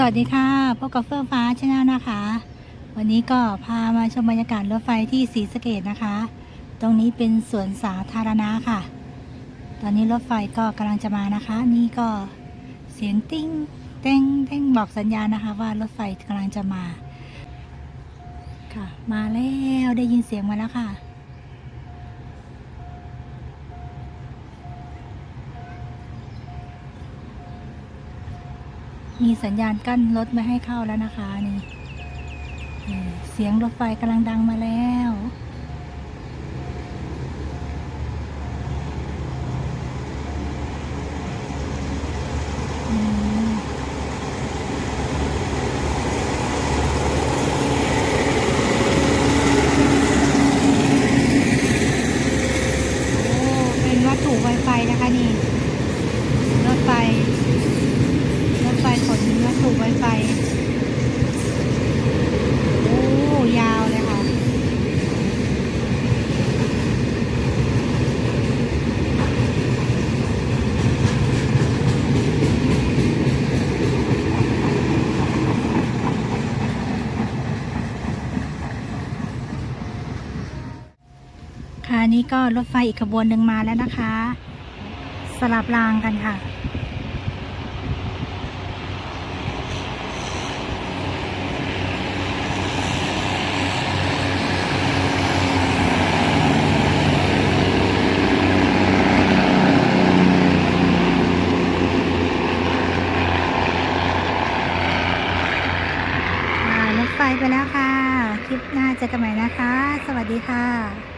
สวัสดีค่ะพบกับเฟื่องฟ้าชาแนลนะคะ วันนี้ก็พามาชมบรรยากาศรถไฟที่ศรีสะเกดนะคะ ตรงนี้เป็นสวนสาธารณะค่ะ ตอนนี้รถไฟก็กำลังจะมานะคะ นี่ก็เสียงติ้งเต้งเต้งบอกสัญญาณนะคะ ว่ารถไฟกำลังจะมา ค่ะ มาแล้วได้ยินเสียงมาแล้วค่ะ มีสัญญาณกั้นรถไม่ให้เข้าแล้วนะคะนี่เสียงรถไฟกำลังดังมาแล้วโอ้เป็นวัตถุไวไฟนะคะนี่ รถไฟ รถไฟขนวัตถุไวไฟ โอ้ ยาวเลยค่ะ ค่ะนี่ก็รถไฟอีกขบวนหนึ่งมาแล้วนะคะ สลับรางกันค่ะ ค่ะรถไฟไปแล้วค่ะ คลิปหน้าเจอกันใหม่นะคะ สวัสดีค่ะ